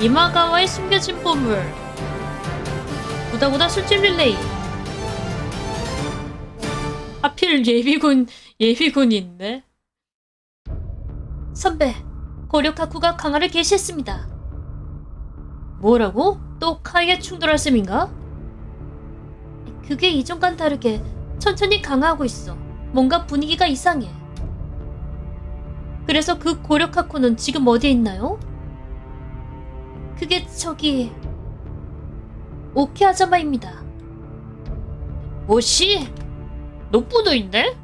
이마가와의 숨겨진 보물 구다구다 술집 릴레이 하필 예비군 예비군이 있네 선배 고려카쿠가 강화를 개시했습니다 뭐라고? 또 카이에 충돌할 셈인가? 그게 이전과는 다르게 천천히 강화하고 있어 뭔가 분위기가 이상해 그래서 그 고려카쿠는 지금 어디에 있나요? 그게 저기 오케 아자마입니다. 뭐시? 노부도 있네?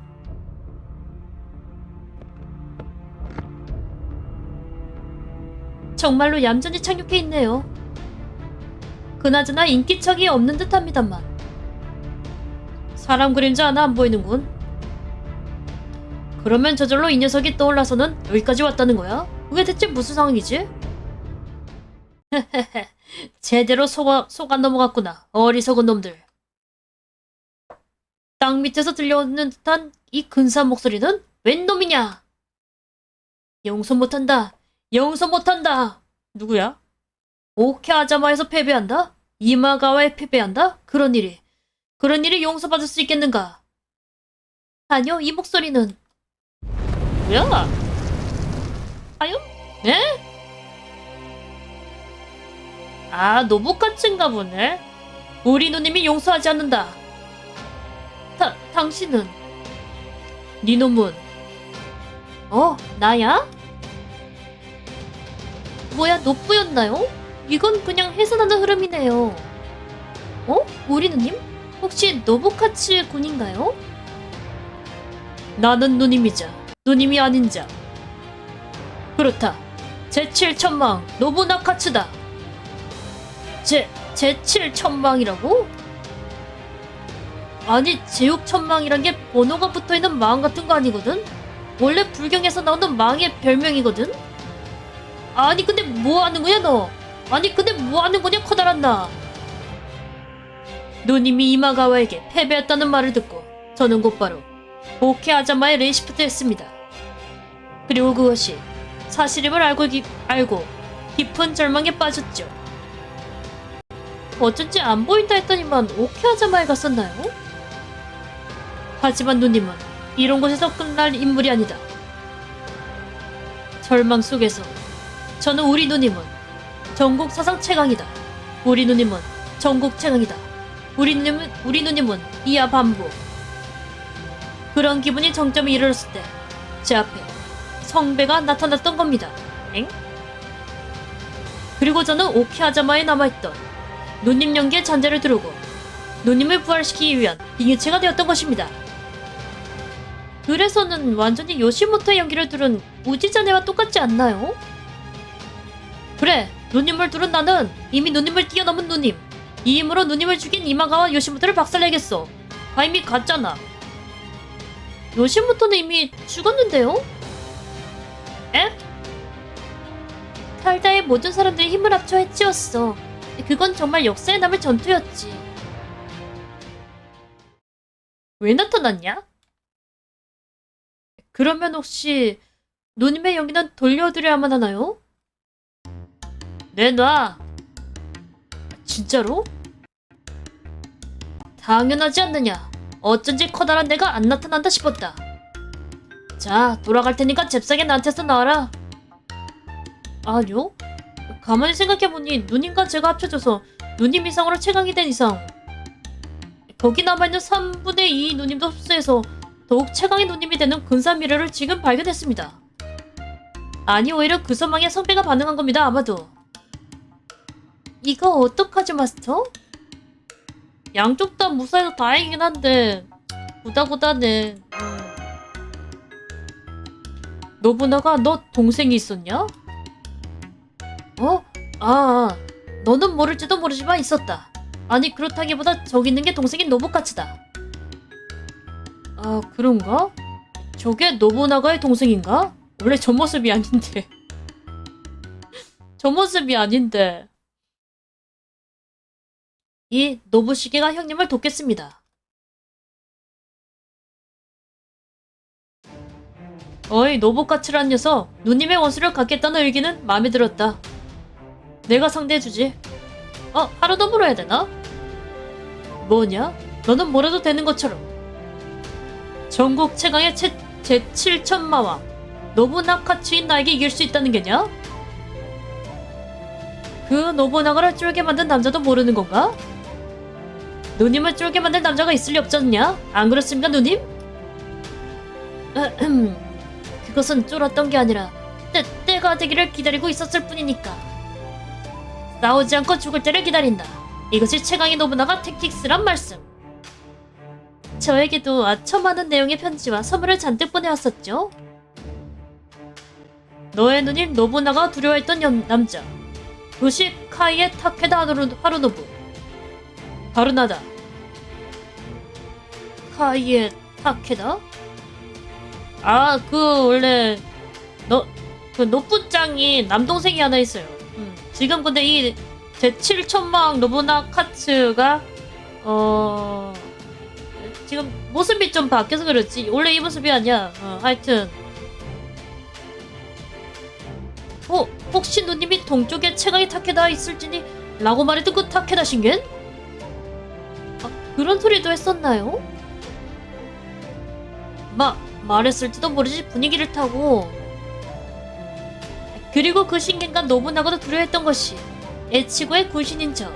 정말로 얌전히 착륙해 있네요. 그나저나 인기척이 없는 듯합니다만. 사람 그림자 하나 안 보이는군. 그러면 저절로 이 녀석이 떠올라서는 여기까지 왔다는 거야? 그게 대체 무슨 상황이지? 제대로 속아, 속아 넘어갔구나. 어리석은 놈들. 땅 밑에서 들려오는 듯한 이 근사한 목소리는 웬 놈이냐? 용서 못한다. 용서 못한다. 누구야? 오케아자마에서 패배한다? 이마가와에 패배한다? 그런 일이. 그런 일이 용서받을 수 있겠는가? 아니요, 이 목소리는. 뭐야? 아유? 네? 아, 노부카츠인가 보네. 우리 누님이 용서하지 않는다. 다, 당신은? 니놈은? 어, 나야? 뭐야, 노뿌였나요? 이건 그냥 해산하는 흐름이네요. 어? 우리 누님? 혹시 노부카츠 군인가요? 나는 누님이자 누님이 아닌 자. 그렇다. 제7천망 노부나카츠다. 제, 제7천망이라고? 아니, 제6천망이란 게 번호가 붙어 있는 망 같은 거 아니거든? 원래 불경에서 나오는 망의 별명이거든? 아니, 근데 뭐 하는 거야, 너? 아니, 근데 뭐 하는 거냐, 커다란 나? 누님이 이마가와에게 패배했다는 말을 듣고 저는 곧바로 오케 아자마의 레시프트 했습니다. 그리고 그것이 사실임을 알고, 기, 알고 깊은 절망에 빠졌죠. 어쩐지 안 보인다 했더니만 오케아자마에 갔었나요? 하지만 누님은 이런 곳에서 끝날 인물이 아니다. 절망 속에서 저는 우리 누님은 전국 사상 최강이다. 우리 누님은 전국 최강이다. 우리 누님은 우리 누님은 이하 반부. 그런 기분이 정점에 이르렀을 때 제 앞에 성배가 나타났던 겁니다. 엥? 그리고 저는 오케아자마에 남아있던 누님 연기의 잔재를 두르고 누님을 부활시키기 위한 빙의체가 되었던 것입니다. 그래서는 완전히 요시모토의 연기를 들은 우지자네와 똑같지 않나요? 그래, 누님을 두른 나는 이미 누님을 뛰어넘은 누님. 이 힘으로 누님을 죽인 이마가와 요시모토를 박살내겠어. 아, 이미 갔잖아. 요시모토는 이미 죽었는데요? 에? 칼다의 모든 사람들이 힘을 합쳐 해치웠어. 그건 정말 역사에 남을 전투였지. 왜 나타났냐? 그러면 혹시 누님의 연기는 돌려드려야만 하나요? 내놔. 진짜로? 당연하지 않느냐. 어쩐지 커다란 내가 안 나타난다 싶었다. 자, 돌아갈 테니까 잽싸게 나한테서 나와라. 아니요? 가만히 생각해보니 누님과 제가 합쳐져서 누님 이상으로 최강이 된 이상 거기 남아있는 3분의 2 누님도 흡수해서 더욱 최강의 누님이 되는 근사한 미래를 지금 발견했습니다. 아니 오히려 그 소망에 성배가 반응한 겁니다 아마도. 이거 어떡하죠 마스터? 양쪽 다 무사해서 다행이긴 한데 구다구다네. 음. 노부나가 너 동생이 있었냐? 어? 아, 너는 모를지도 모르지만 있었다. 아니 그렇다기보다 저기 있는 게 동생인 노부카츠다. 아 그런가? 저게 노부나가의 동생인가? 원래 저 모습이 아닌데. 저 모습이 아닌데. 이 노부시게가 형님을 돕겠습니다. 어이 노부카츠란 녀석 누님의 원수를 갖겠다는 의기는 마음에 들었다. 내가 상대해주지. 어, 하루도부로 해야 되나? 뭐냐? 너는 뭐라도 되는 것처럼. 전국 최강의 제, 제7천마왕 노부나카츠인 나에게 이길 수 있다는 게냐? 그 노부나가를 쫄게 만든 남자도 모르는 건가? 누님을 쫄게 만든 남자가 있을 리 없지 않냐? 안 그렇습니까, 누님? 그것은 쫄았던 게 아니라 때, 때가 되기를 기다리고 있었을 뿐이니까. 싸우지 않고 죽을 때를 기다린다. 이것이 최강의 노부나가 택틱스란 말씀. 저에게도 아첨 많은 내용의 편지와 선물을 잔뜩 보내왔었죠. 너의 누님 노부나가 두려워했던 연- 남자. 그것이 카이의 타케다 하루, 하루노부. 바로 나다. 카이의 타케다? 아, 그 원래 너 그 노부짱이 남동생이 하나 있어요. 음, 지금 근데 이 제7천망 노부나 카츠가 어 지금 모습이 좀 바뀌어서 그렇지 원래 이 모습이 아니야. 어, 하여튼 어 혹시 누님이 동쪽에 최강의 타케다 있을지니 라고 말했던 그 타케다 신겐? 아, 그런 소리도 했었나요? 마 말했을지도 모르지 분위기를 타고 그리고 그 신겐과 노부나가도 두려워했던 것이 에치고의 군신인 저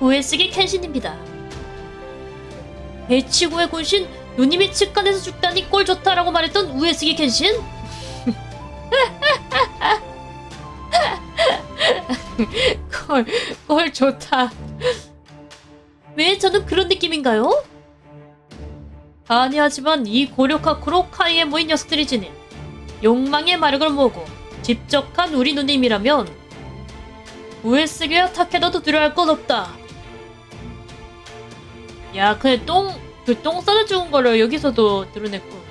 우에스기 켄신입니다. 에치고의 군신 누님이 측간에서 죽다니 꼴 좋다라고 말했던 우에스기 켄신? 꼴, 꼴 좋다. 왜 저는 그런 느낌인가요? 아니 하지만 이 고력하쿠로 카이에 모인 녀석들이 지닌 욕망의 마력을 모으고 집적한 우리 누님이라면 우에스기와 타케다도 두려워할 것 없다. 야, 그냥 똥, 그 똥 싸다 죽은 거를 여기서도 드러냈고.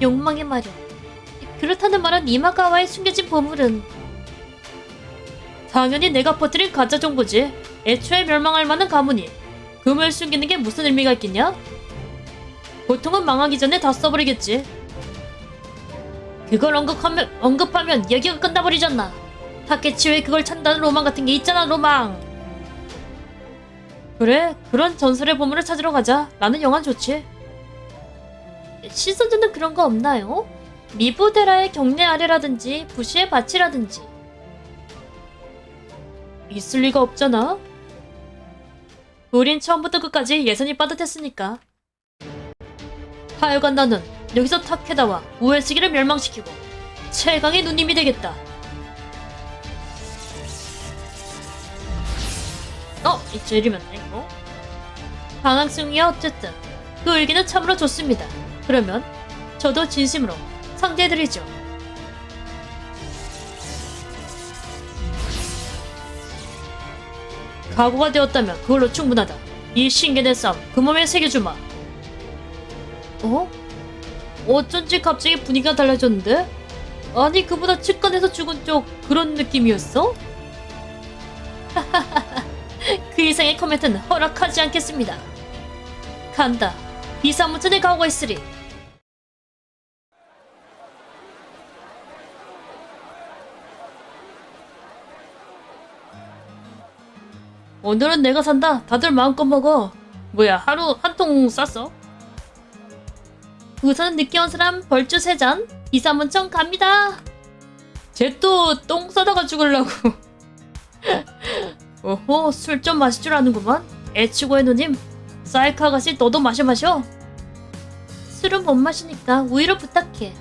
욕망의 마력. 그렇다는 말은 이마가와의 숨겨진 보물은 당연히 내가 퍼뜨린 가짜 정보지. 애초에 멸망할 만한 가문이 금을 숨기는 게 무슨 의미가 있겠냐? 보통은 망하기 전에 다 써버리겠지. 그걸 언급하면, 언급하면 얘기가 끝나버리잖아. 타케치 왜 그걸 찬다는 로망 같은 게 있잖아, 로망. 그래, 그런 전설의 보물을 찾으러 가자. 나는 영화 좋지. 시소드는 그런 거 없나요? 미부데라의 경내 아래라든지 부시의 밭이라든지 있을 리가 없잖아. 우린 처음부터 끝까지 예선이 빠듯했으니까. 하여간 나는 여기서 타케다와 우에스기를 멸망시키고 최강의 누님이 되겠다. 어, 이제 이러면 이거. 방학승이야 어쨌든 그 의기는 참으로 좋습니다. 그러면 저도 진심으로 상대해드리죠. 각오가 되었다면 그걸로 충분하다. 이 신개된 싸움 그 몸에 새겨주마. 어? 어쩐지 갑자기 분위기가 달라졌는데? 아니 그보다 측간에서 죽은 쪽 그런 느낌이었어? 그 이상의 코멘트는 허락하지 않겠습니다. 간다. 비사무천에 가오가 있으리. 오늘은 내가 산다. 다들 마음껏 먹어. 뭐야, 하루 한 통 쌌어? 늦게 온 사람 벌주 세 잔. 비사문청 갑니다. 쟤 또 똥 싸다가 죽을라고. 오호, 술 좀 마실 줄 아는구만. 애치고의 누님, 사이카 아가씨 너도 마셔 마셔. 술은 못 마시니까 우유로 부탁해.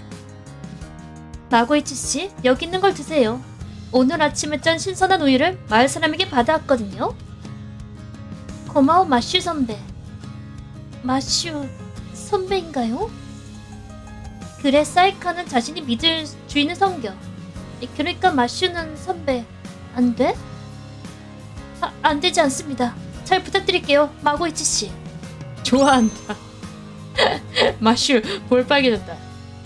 마고이치 씨, 여기 있는 걸 드세요. 오늘 아침에 짠 신선한 우유를 마을 사람에게 받아왔거든요. 고마워 마슈 선배. 마슈 선배인가요? 그래 사이카는 자신이 믿을 주인을 섬겨. 그러니까 마슈는 선배 안 돼? 아, 안 되지 않습니다. 잘 부탁드릴게요, 마고이치 씨. 좋아한다. 마슈 볼 빨개졌다.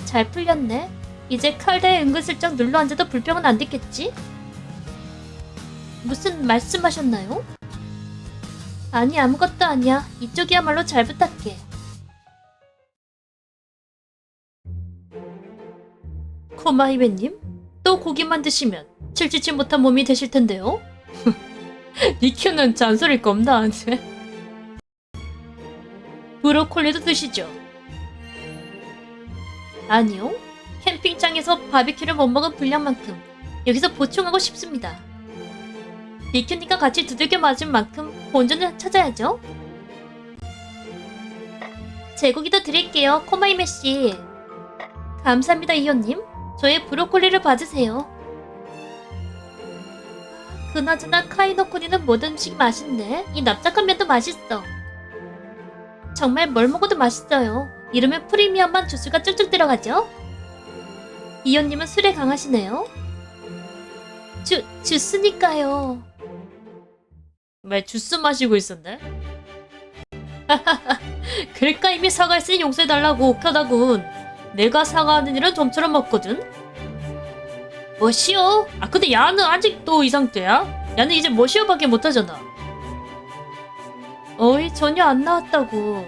잘 풀렸네. 이제 칼다에 은근슬쩍 눌러 앉아도 불평은 안 듣겠지? 무슨 말씀하셨나요? 아니 아무것도 아니야. 이쪽이야말로 잘 부탁해. 코마이베님, 또 고기만 드시면 칠치치 못한 몸이 되실 텐데요. 니큐는 잔소리 겁나 안 돼. 브로콜리도 드시죠. 아니요. 캠핑장에서 바비큐를 못 먹은 분량만큼 여기서 보충하고 싶습니다. 니큐님과 같이 두들겨 맞은 만큼 본전을 찾아야죠. 제고기도 드릴게요, 코마이메 씨. 감사합니다, 이호님. 저의 브로콜리를 봐주세요. 그나저나 카이노코리는 모든 음식이 맛있네. 이 납작한 면도 맛있어. 정말 뭘 먹어도 맛있어요. 이름에 프리미엄한 주스가 쭉쭉 들어가죠? 이호님은 술에 강하시네요. 주, 주스니까요. 왜 주스 마시고 있었네? 그러니까 이미 사과했으니 용서해달라고 옥하다군. 내가 사과하는 일은 좀처럼 없거든. 뭐시오? 아 근데 야는 아직도 이 상태야? 야는 이제 뭐시오밖에 못하잖아. 어이 전혀 안 나왔다고.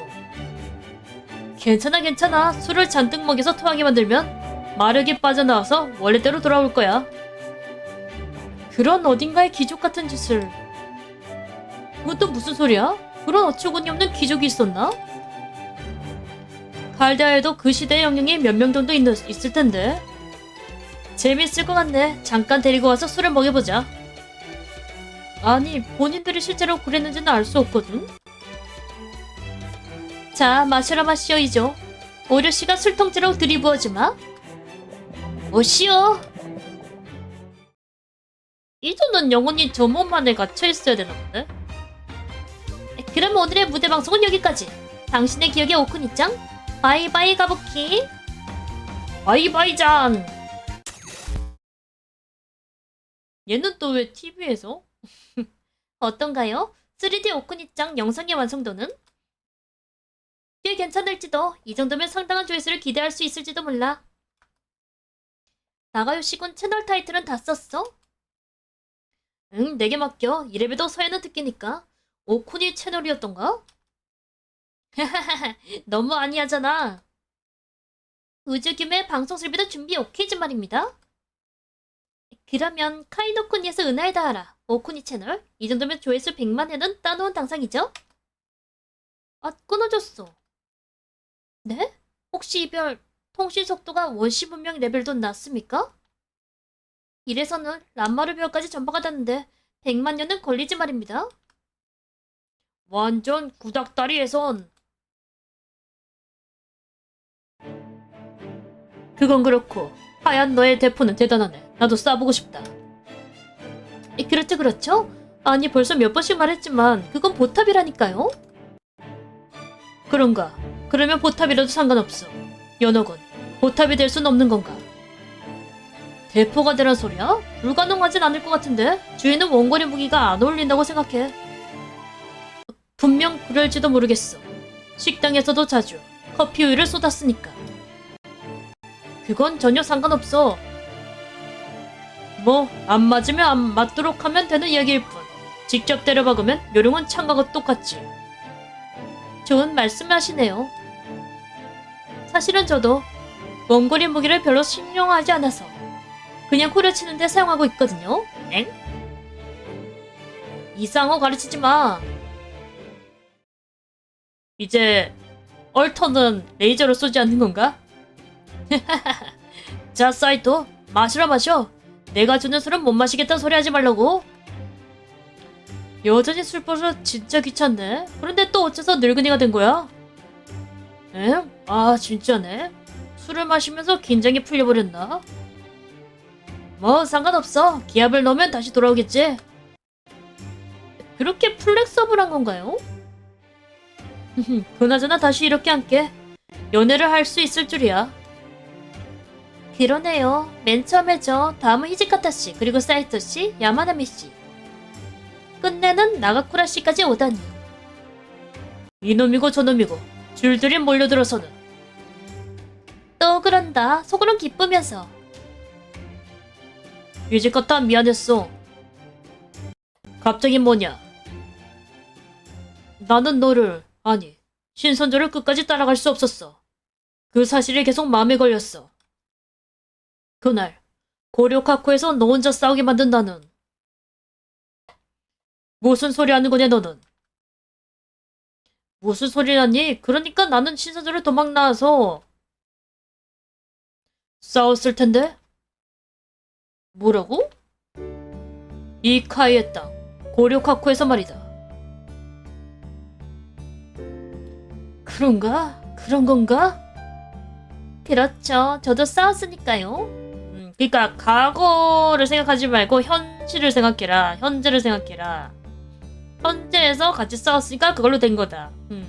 괜찮아 괜찮아. 술을 잔뜩 먹여서 토하게 만들면 마르게 빠져나와서 원래대로 돌아올 거야. 그런 어딘가의 귀족 같은 짓을. 그것도 무슨 소리야? 그런 어처구니 없는 귀족이 있었나? 갈대아에도 그 시대의 영웅이 몇 명 정도 있, 있을 텐데. 재밌을 것 같네. 잠깐 데리고 와서 술을 먹여보자. 아니, 본인들이 실제로 그랬는지는 알 수 없거든. 자, 마셔라 마시오 이죠. 오려 씨가 술통째로 들이부어주마. 오시오. 이조는 영원히 저몸 안에 갇혀 있어야 되나 본데? 그럼 오늘의 무대 방송은 여기까지. 당신의 기억에 오크니짱 바이바이 가부키. 바이바이잔. 얘는 또 왜 TV에서? 어떤가요? 3D 오크니짱 영상의 완성도는? 꽤 괜찮을지도 이 정도면 상당한 조회수를 기대할 수 있을지도 몰라. 나가요 씨군 채널 타이틀은 다 썼어? 응, 내게 맡겨. 이래봬도 서해는 듣기니까. 오쿠니 채널이었던가? 너무 아니하잖아. 우주김의 방송 설비도 준비 오케이지 말입니다. 그러면 카이노쿠니에서 은하에 닿아라. 오쿠니 채널. 이 정도면 조회수 100만 회는 따놓은 당상이죠? 아, 끊어졌어. 네? 혹시 이별 통신 속도가 원시 문명 레벨도 낮습니까? 이래서는 람마르별까지 전파가 닿는데 100만 년은 걸리지 말입니다. 완전 구닥다리에선 그건 그렇고 하얀 너의 대포는 대단하네. 나도 쏴보고 싶다. 이, 그렇죠 그렇죠. 아니 벌써 몇 번씩 말했지만 그건 보탑이라니까요. 그런가? 그러면 보탑이라도 상관없어. 연옥은 보탑이 될 순 없는 건가? 대포가 되란 소리야? 불가능하진 않을 것 같은데 주인은 원거리 무기가 안 어울린다고 생각해. 분명 그럴지도 모르겠어. 식당에서도 자주 커피 우유를 쏟았으니까. 그건 전혀 상관없어. 뭐, 안 맞으면 안 맞도록 하면 되는 이야기일 뿐. 직접 때려박으면 요령은 창과가 똑같지. 좋은 말씀 하시네요. 사실은 저도 원거리 무기를 별로 신용하지 않아서 그냥 후려치는데 사용하고 있거든요. 엥? 이상한 거 가르치지 마. 이제 얼터는 레이저로 쏘지 않는 건가? 자, 사이토 마시라 마셔. 내가 주는 술은 못 마시겠다는 소리 하지 말라고. 여전히 술 버릇 진짜 귀찮네. 그런데 또 어째서 늙은이가 된 거야? 엥? 아, 진짜네. 술을 마시면서 긴장이 풀려버렸나? 뭐 상관없어. 기압을 넣으면 다시 돌아오겠지. 그렇게 플렉서블 한 건가요? 그나저나 다시 이렇게 함께 연애를 할 수 있을 줄이야. 그러네요. 맨 처음에죠. 다음은 히지카타 씨, 그리고 사이토 씨, 야마나미 씨. 끝내는 나가쿠라 씨까지 오다니. 이놈이고 저놈이고 줄줄이 몰려들어서는 또 그런다. 속으론 기쁘면서. 히지카타 미안했어. 갑자기 뭐냐? 나는 너를 아니 신선조를 끝까지 따라갈 수 없었어. 그 사실이 계속 마음에 걸렸어. 그날 고려카코에서 너 혼자 싸우게 만든다는. 무슨 소리 하는 거냐 너는? 무슨 소리라니? 그러니까 나는 신사절을 도망 나와서 싸웠을 텐데. 뭐라고? 이카이의 땅 고려카코에서 말이다. 그런가? 그런 건가? 그렇죠. 저도 싸웠으니까요. 음, 그러니까 과거를 생각하지 말고 현실을 생각해라. 현재를 생각해라. 현재에서 같이 싸웠으니까 그걸로 된 거다. 음.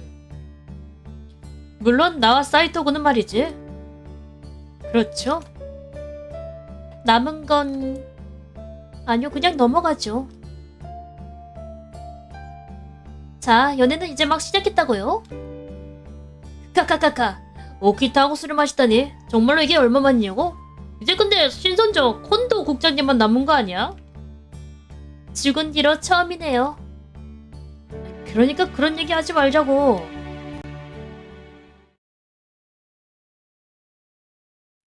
물론 나와 사이토구는 말이지. 그렇죠. 남은 건 아니요 그냥 넘어가죠. 자 연애는 이제 막 시작했다고요. 카카카카 오키타 하고 술을 마시다니 정말로 이게 얼마만이냐고? 이제 근데 신선조 콘도 국장님만 남은 거 아니야? 죽은 뒤로 처음이네요. 그러니까 그런 얘기 하지 말자고.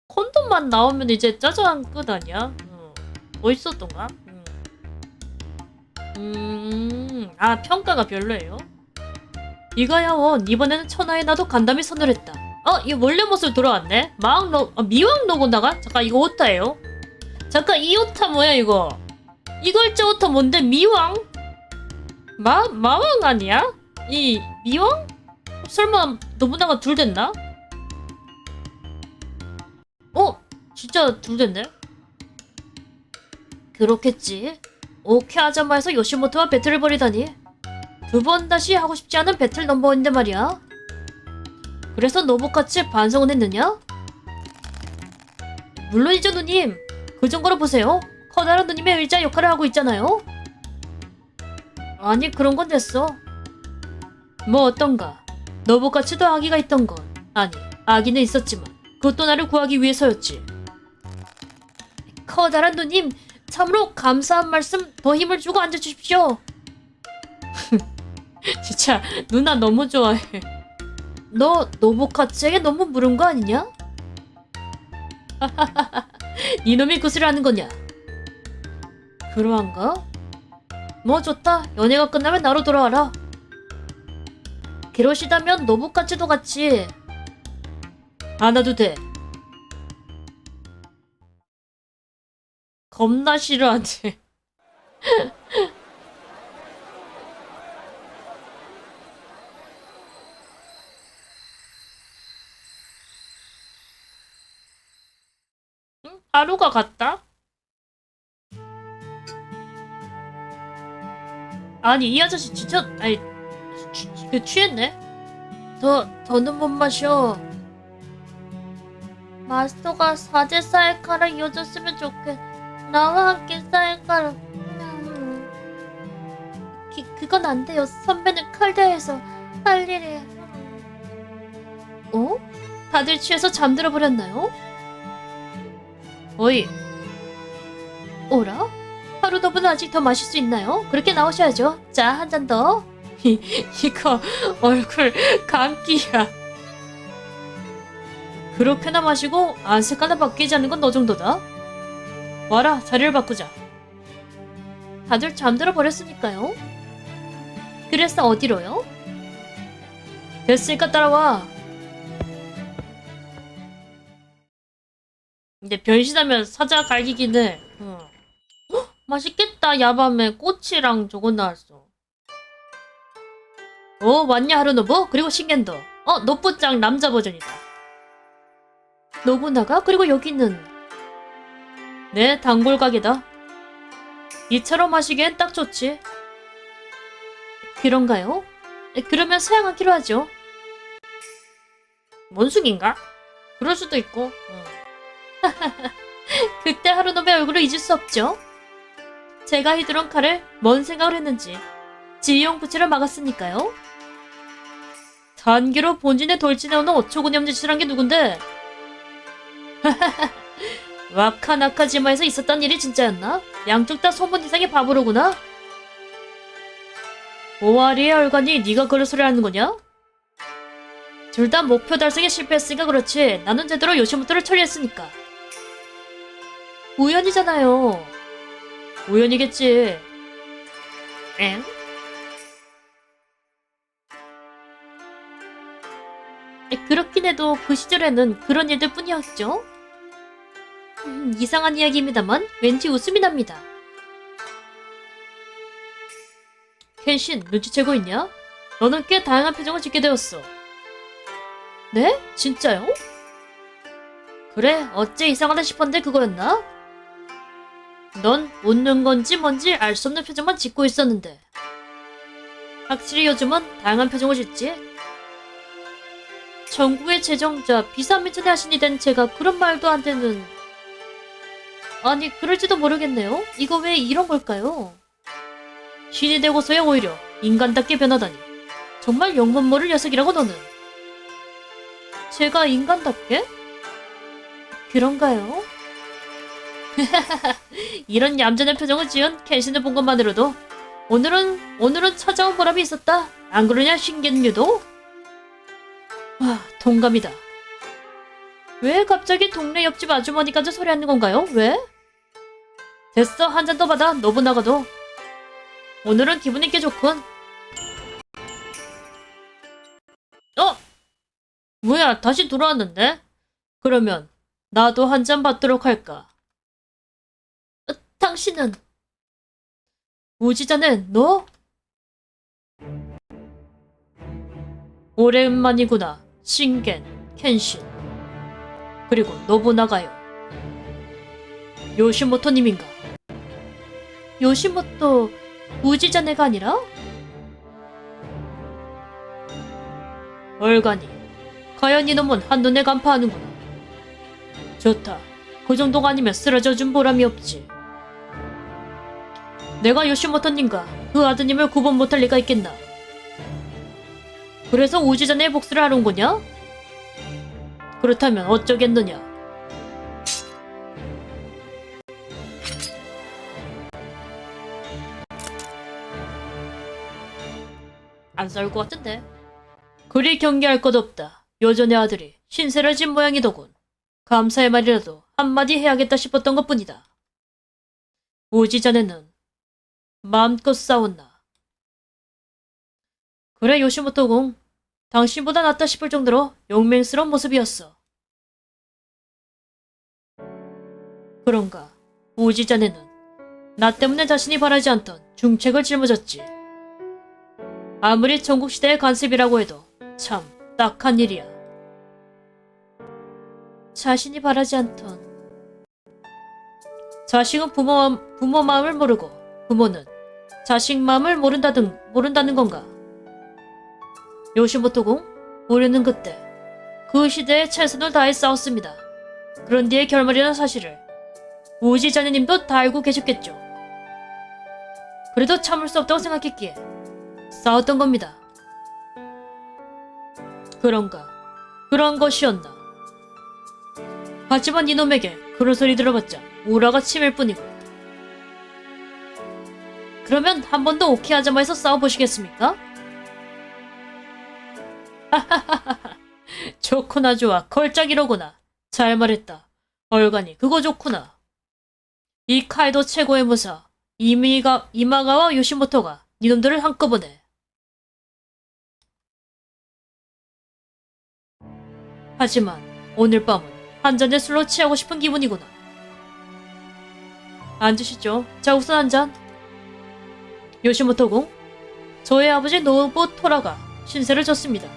콘돔만 나오면 이제 짜잔 끝 아니야? 어. 뭐 있었던가? 음. 음, 아 평가가 별로예요. 이가야원 이번에는 천하에 나도 간담이 서늘했다. 어, 이 원래 모습 돌아왔네. 마왕 로 아, 미왕 로고다가 잠깐 이거 오타예요. 잠깐 이 오타 뭐야 이거? 이걸째 오타 뭔데 미왕? 마 마왕 아니야? 이 미왕? 설마 노부나가 둘 됐나? 어, 진짜 둘 됐네. 그렇겠지. 오케아자마에서 요시모토와 배틀을 벌이다니. 두 번 다시 하고 싶지 않은 배틀 넘버원인데 말이야. 그래서 노부카츠 반성은 했느냐? 물론이죠 누님. 그 정도로 보세요. 커다란 누님의 의자 역할을 하고 있잖아요. 아니 그런 건 됐어. 뭐 어떤가? 노부카츠도 아기가 있던 건 아니 아기는 있었지만 그것도 나를 구하기 위해서였지. 커다란 누님 참으로 감사한 말씀 더 힘을 주고 앉아주십시오. 진짜 누나 너무 좋아해. 너 노보카츠에게 너무 물은 거 아니냐? 이놈이 구슬을 하는 거냐? 그러한가? 뭐 좋다. 연애가 끝나면 나로 돌아와라. 그러시다면 노보카츠도 같이 안 와도 돼. 겁나 싫어하지. 하루가 갔다? 아니 이 아저씨 진짜 아니 취, 취- 그 취했네? 더 더는 못 마셔. 마스터가 사제 사이카를 이어줬으면 좋겠. 나와 함께 사이카를. 음. 기, 그건 안 돼요. 선배는 칼대에서 할 일이. 어? 다들 취해서 잠들어 버렸나요? 어이. 오라? 하루 더분 아직 더 마실 수 있나요? 그렇게 나오셔야죠. 자, 한 잔 더. 이, 이거 얼굴 감기야. 그렇게나 마시고 안색 하나 바뀌지 않는 건 너 정도다. 와라, 자리를 바꾸자. 다들 잠들어 버렸으니까요. 그래서 어디로요? 됐으니까 따라와. 근데 변신하면 사자 갈기긴 해. 응. 헉, 맛있겠다. 야밤에 꼬치랑 저거 나왔어. 어, 왔냐 하루노부? 그리고 신겐더. 어, 노부짱 남자 버전이다. 노부나가? 그리고 여기는 네, 단골 가게다. 이처럼 마시기엔 딱 좋지. 그런가요? 에, 그러면 서양하기로 하죠. 원숭인가? 그럴 수도 있고. 응. 그때 하루노의 얼굴을 잊을 수 없죠. 제가 휘두른 칼을 뭔 생각을 했는지 지휘용 부채를 막았으니까요. 단기로 본진에 돌진해오는 어처구니없는 한게 누군데? 와카나카지마에서 있었던 일이 진짜였나? 양쪽 다 소문 이상의 바보로구나. 오아리의 얼간이 네가 그럴 소리 하는 거냐? 둘 다 목표 달성에 실패했으니까 그렇지. 나는 제대로 요시모토를 처리했으니까. 우연이잖아요. 우연이겠지. 엥? 에, 그렇긴 해도 그 시절에는 그런 일들 뿐이었죠. 음, 이상한 이야기입니다만 왠지 웃음이 납니다. 켄신 눈치채고 있냐? 너는 꽤 다양한 표정을 짓게 되었어. 네? 진짜요? 그래, 어째 이상하다 싶었는데 그거였나? 넌 웃는 건지 뭔지 알 수 없는 표정만 짓고 있었는데. 확실히 요즘은 다양한 표정을 짓지. 전국의 재정자 비사민천의 하신이 된 제가 그런 말도 안 되는. 아니, 그럴지도 모르겠네요. 이거 왜 이런 걸까요? 신이 되고서야 오히려 인간답게 변하다니. 정말 영문 모를 녀석이라고 너는. 제가 인간답게? 그런가요? 이런 얌전한 표정을 지은 켄신을 본 것만으로도 오늘은 오늘은 찾아온 보람이 있었다. 안 그러냐 신겐유도? 와 동감이다. 왜 갑자기 동네 옆집 아주머니까지 소리하는 건가요? 왜? 됐어 한 잔 더 받아 노부나가도 오늘은 기분이 꽤 좋군. 어? 뭐야 다시 돌아왔는데? 그러면 나도 한 잔 받도록 할까? 어, 당신은 우지자는 너? 오랜만이구나 신겐 켄신 그리고 노부나가요 요시모토님인가? 요시모토 우지자네가 아니라? 얼간이 과연 이놈은 한눈에 간파하는구나 좋다 그 정도가 아니면 쓰러져 준 보람이 없지 내가 요시모토님과 그 아드님을 구분 못할 리가 있겠나 그래서 우지자네의 복수를 하러 온 거냐? 그렇다면 어쩌겠느냐 안 싸울 것 같은데. 그리 경계할 것 없다. 요전의 아들이 신세를 진 모양이더군. 감사의 말이라도 한마디 해야겠다 싶었던 것 뿐이다. 우지 자네는 마음껏 싸웠나. 그래 요시모토 공. 당신보다 낫다 싶을 정도로 용맹스러운 모습이었어. 그런가. 우지 자네는 나 때문에 자신이 바라지 않던 중책을 짊어졌지. 아무리 전국시대의 관습이라고 해도 참 딱한 일이야. 자신이 바라지 않던 자식은 부모, 부모 마음을 모르고 부모는 자식 마음을 모른다든 모른다는 건가? 요시모토공 우리는 그때 그 시대에 최선을 다해 싸웠습니다. 그런 뒤의 결말이라는 사실을 우지 자네님도 다 알고 계셨겠죠. 그래도 참을 수 없다고 생각했기에 싸웠던 겁니다. 그런가? 그런 것이었나? 하지만 이놈에게 그런 소리 들어봤자 우라가 치밀 뿐이고. 그러면 한 번 더 오케이 하자마해서 싸워보시겠습니까? 좋구나 좋아 걸작이로구나 잘 말했다 얼간이 그거 좋구나 이 카이도 최고의 무사 이미가 이마가와 요시모토가 니놈들을 한꺼번에 하지만 오늘 밤은 한 잔의 술로 취하고 싶은 기분이구나. 앉으시죠. 자, 우선 한 잔. 요시모토 공, 저의 아버지 노부 토라가 신세를 졌습니다.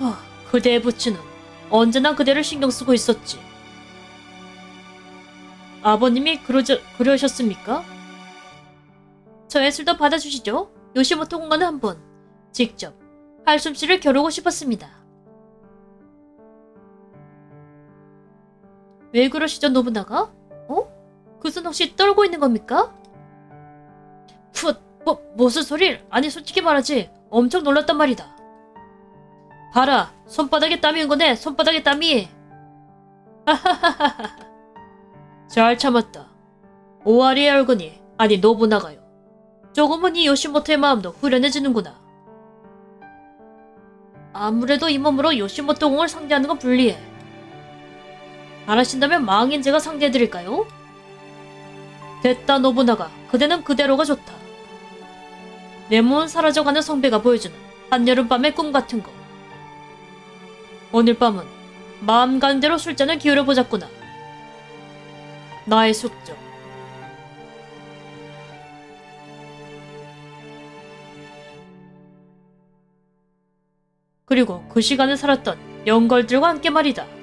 아, 그대의 부친은 언제나 그대를 신경 쓰고 있었지. 아버님이 그러저, 그러셨습니까? 저의 술도 받아주시죠. 요시모토 공간은 한번 직접 한숨씨를 겨루고 싶었습니다. 왜 그러시죠, 노부나가? 어? 그손 혹시 떨고 있는 겁니까? 풋, 뭐, 무슨 소리를? 아니, 솔직히 말하지. 엄청 놀랐단 말이다. 봐라, 손바닥에 땀이 은 거네, 손바닥에 땀이. 하하하하하. 잘 참았다. 오아리의 얼굴이, 아니, 노부나가요. 조금은 이 요시모토의 마음도 후련해지는구나. 아무래도 이 몸으로 요시모토 공을 상대하는 건 불리해. 바라신다면 망인 제가 상대해드릴까요? 됐다 노부나가 그대는 그대로가 좋다. 내 몸은 사라져가는 성배가 보여주는 한여름밤의 꿈 같은 거. 오늘 밤은 마음 가는 대로 술잔을 기울여 보자꾸나. 나의 숙적. 그리고 그 시간을 살았던 영걸들과 함께 말이다.